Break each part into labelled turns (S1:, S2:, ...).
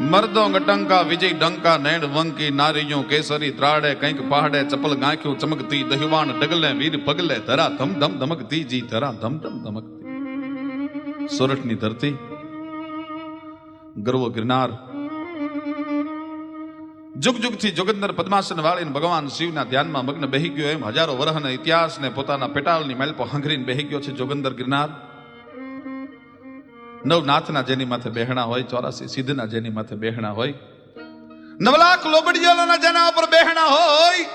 S1: મરદોંગ ટંકા વિજય ડંકા નૈણ વંકી નારીયું કેસરી ત્રાડે કંઈક પહાડે ચપલ ગાંખ્યું, ચમકતી, દહિવાન, ડગલે, વીર પગલે ધરા, ધમ ધમ, ધમકતી, જી, ધરા, ધમ ધમ, ધમકતી. સોરઠની ધરતી, ગર્વ ગિરનાર. જુગ જુગથી જોગંદર પદ્માસન વાળીને ભગવાન શિવના ધ્યાનમાં મગ્ન બેહી ગયો એમ હજારો વર્ષના ઇતિહાસને પોતાના પેટાળની મેલ પર હંઘરીને બેહી ગયો છે જોગંદર ગિરનાર. નવનાથના જેની માથે બેહણા હોય, ચોરાસી સિદ્ધના જેની માથે બેહણા હોય, નવલાખ લોબડિયાલોના જેના ઉપર બેહણા હોય,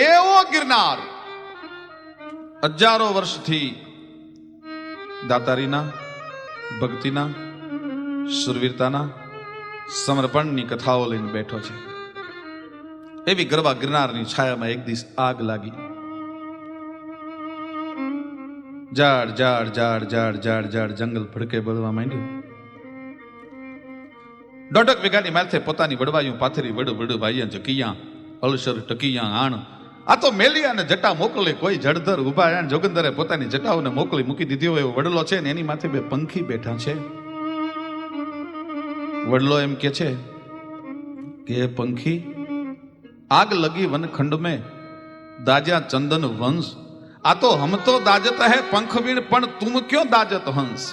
S1: એવો ગિરનાર. હજારો વર્ષથી દાતારીના, ભક્તિના, સુરવીરતાના, સમર્પણની કથાઓ લઈને બેઠો છે. એવી ગરબા ગિરનારની છાયામાં એક દિવસ આગ લાગી. જાડ જાડ જાડ જાડ જાડ જાડ જંગલ ભડકે બળવા માંડ્યું. દોઢક વીઘાની માથે પોતાની વડવાયું પાથરી વડ વડ ભાઈયા જકિયા અલસર ટકિયા આણ. આ તો મેલિયા ને જટા મોકલે, કોઈ જડધર ઊભા આણ. જોગંદરે પોતાની જટાઓને મોકલી મૂકી દીધી હોય એવો વડલો છે ને એની માથે બે પંખી બેઠા છે. વડલો એમ કે છે કે, પંખી, આગ લગી વનખંડ મેં દાજા ચંદન વંશ આ તો હમ તો દાજત હે પંખવીણ, પણ તુમ ક્યો દાજત હંસ?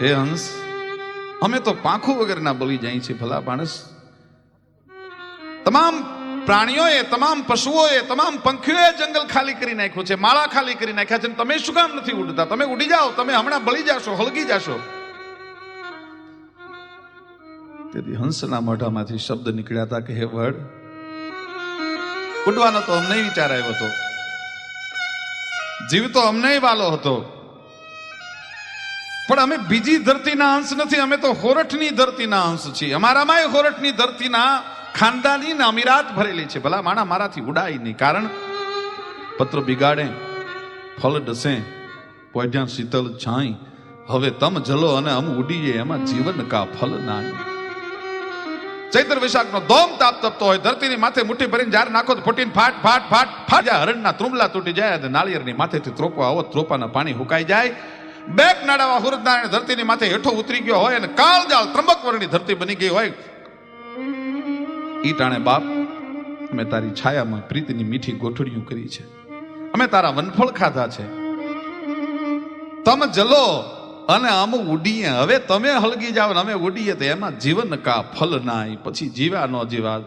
S1: હે હંસ, અમે તો પાંખું વગરના બળી જાય છે ભલા માણસ. તમામ પ્રાણીઓએ, તમામ પશુઓએ, તમામ પંખીઓએ જંગલ ખાલી કરી નાખ્યું છે, માળા ખાલી કરી નાખ્યા છે તમે શું કામ નથી ઉડતા? તમે ઉડી જાઓ, તમે હમણાં બળી જાશો હળગી જાશો. તેથી હંસના મોઢામાંથી શબ્દ નીકળ્યા હતા કે, હે વડ ઉડવાનો તો અમને વિચાર આવ્યો હતો. જીવ તો અમને વાલો હતો. પણ અમે બીજી ધરતીના અંશ નથી, અમે તો હોરઠની ધરતીના અંશ છીએ. અમારામાં હોરઠની ધરતીના ખાનદાની અમીરાત ભરેલી છે. ભલા માણા મારાથી ઉડાય નહીં. કારણ પત્ર બિગાડે, ફળ ડસે પોઢ્યા શીતલ છાંય. હવે તમ જલો અને અમ ઉડીએ, એમાં જીવન કા ફલ નાય. ચૈત્ર વિશાખનો દોમ તાપ તપતો હોય, ધરતીની માથે મુઠ્ઠી ભરીને જાર નાખો તો ફૂટીને ફાટ ફાટ ફાટ ફાટ. જાય હરણના ત્રુંબલા તૂટી જાય અને નાળિયેરની માથેથી ત્રોપો આવો, ત્રોપાના પાણી હુકાઈ જાય. બેક નાડાવા હુરદનારાયણ ધરતીની માથે હેઠો ઉતરી ગયો હોય અને કાળજાળ ત્રંબક વર્ણની ધરતી બની ગઈ હોય. ઈ ટાણે બાપ, અમે તારી છાયામાં પ્રીતિની મીઠી ગોઠડીઓ કરી છે. અમે તારા વનફળ ખાધા છે. તમ જલો અને અમે ઉડીએ. હવે તમે હલગી જાઓ ને અમે ઉડીએ તો એમાં જીવન કા ફલ નાય. પછી જીવ્યા ન જીવા.